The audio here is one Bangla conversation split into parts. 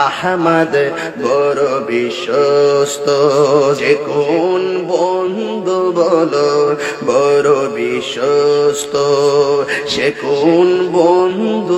আহমদ বড় বিশ্বস্ত যে কোন বন্ধু বলো বড় বিশ্বস্ত সে কোন বন্ধু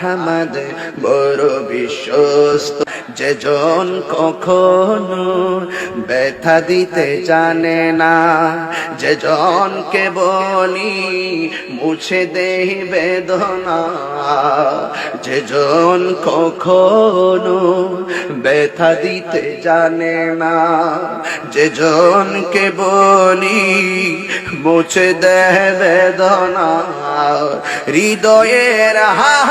আহমদ বড় বিশ্বস্ত। যেজন কখনো ব্যথা দিতে জানে না যেজনকে বলি মুছে দেই বেদনা। যেজন কখনো ব্যথা দিতে জানে না যেজনকে বলি মুছে দেহ বেদনা। হৃদয়ের হাহাকার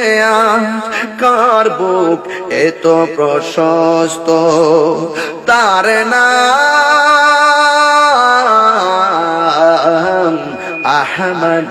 করে বুক এত প্রশস্ত? তার নাম আহমদ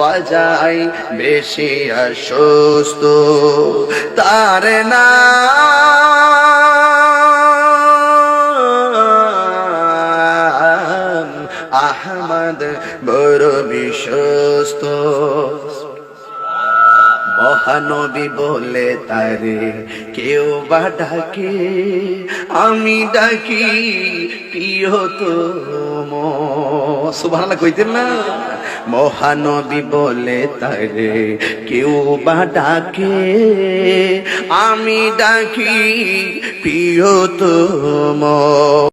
হওয়া যায় বেশি অসুস্থ তার না। আহমদ বড় বিশ্বস্ত। মহানবী বলে তারে, কেউ বা ডাকে, আমি ডাকি প্রিয় তো সুভানা কইতেন না? মহানবী বলে তারে, কেউ বা ডাকে, আমি ডাকি প্রিয় তো